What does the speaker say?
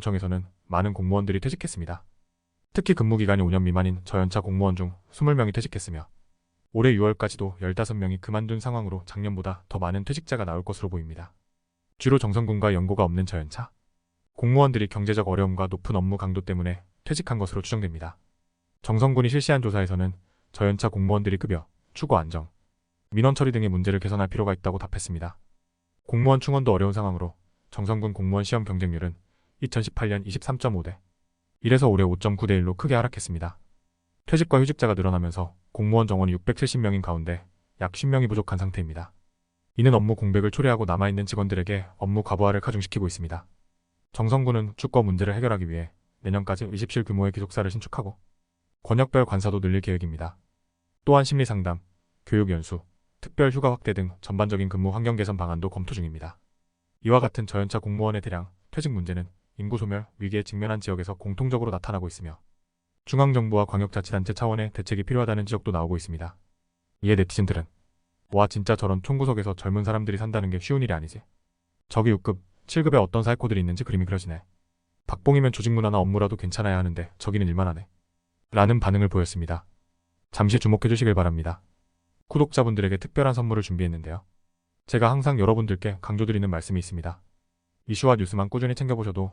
청에서는 많은 공무원들이 퇴직했습니다. 특히 근무기간이 5년 미만인 저연차 공무원 중 20명이 퇴직했으며 올해 6월까지도 15명이 그만둔 상황으로 작년보다 더 많은 퇴직자가 나올 것으로 보입니다. 주로 정성군과 연고가 없는 저연차. 공무원들이 경제적 어려움과 높은 업무 강도 때문에 퇴직한 것으로 추정됩니다. 정성군이 실시한 조사에서는 저연차 공무원들이 급여, 추고 안정, 민원 처리 등의 문제를 개선할 필요가 있다고 답했습니다. 공무원 충원도 어려운 상황으로 정성군 공무원 시험 경쟁률은 2018년 23.5대 1에서 올해 5.9대 1로 크게 하락했습니다. 퇴직과 휴직자가 늘어나면서 공무원 정원이 670명인 가운데 약 10명이 부족한 상태입니다. 이는 업무 공백을 초래하고 남아있는 직원들에게 업무 과부하를 가중시키고 있습니다. 정성군은 주거 문제를 해결하기 위해 내년까지 의십실 규모의 기숙사를 신축하고 권역별 관사도 늘릴 계획입니다. 또한 심리상담, 교육연수, 특별 휴가 확대 등 전반적인 근무 환경 개선 방안도 검토 중입니다. 이와 같은 저연차 공무원의 대량 퇴직 문제는 인구 소멸 위기에 직면한 지역에서 공통적으로 나타나고 있으며 중앙정부와 광역자치단체 차원의 대책이 필요하다는 지적도 나오고 있습니다. 이에 네티즌들은 와 진짜 저런 총구석에서 젊은 사람들이 산다는 게 쉬운 일이 아니지. 저기 6급, 7급에 어떤 사이코들이 있는지 그림이 그려지네. 박봉이면 조직 문화나 업무라도 괜찮아야 하는데 저기는 일만 하네. 라는 반응을 보였습니다. 잠시 주목해 주시길 바랍니다. 구독자분들에게 특별한 선물을 준비했는데요. 제가 항상 여러분들께 강조드리는 말씀이 있습니다. 이슈와 뉴스만 꾸준히 챙겨보셔도